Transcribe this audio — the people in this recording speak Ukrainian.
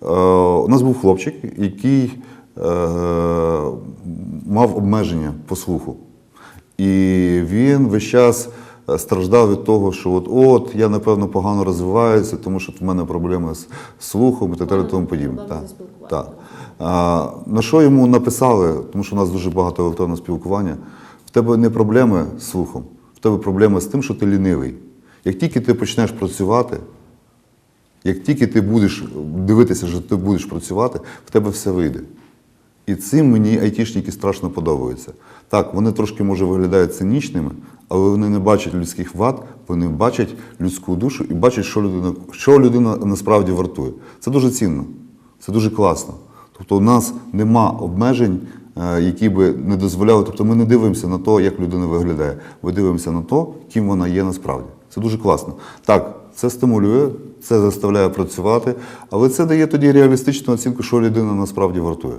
у нас був хлопчик, який е, мав обмеження по слуху. І він весь час е, страждав від того, що от, от я напевно погано розвиваюся, тому що в мене проблеми з слухом і так далі, тому подібне. Так, на що йому написали, тому що у нас дуже багато електронного спілкування, в тебе не проблеми з слухом, в тебе проблеми з тим, що ти лінивий. Як тільки ти почнеш працювати, як тільки ти будеш дивитися, що ти будеш працювати, в тебе все вийде. І цим мені айтішники страшно подобаються. Так, вони трошки, може, виглядають цинічними, але вони не бачать людських вад, вони бачать людську душу і бачать, що людина, що людина насправді вартує. Це дуже цінно, це дуже класно. Тобто у нас нема обмежень, е, які би не дозволяли. Тобто ми не дивимося на те, як людина виглядає. Ми дивимося на те, ким вона є насправді. Це дуже класно. Так, це стимулює, це заставляє працювати, але це дає тоді реалістичну оцінку, що людина насправді вартує.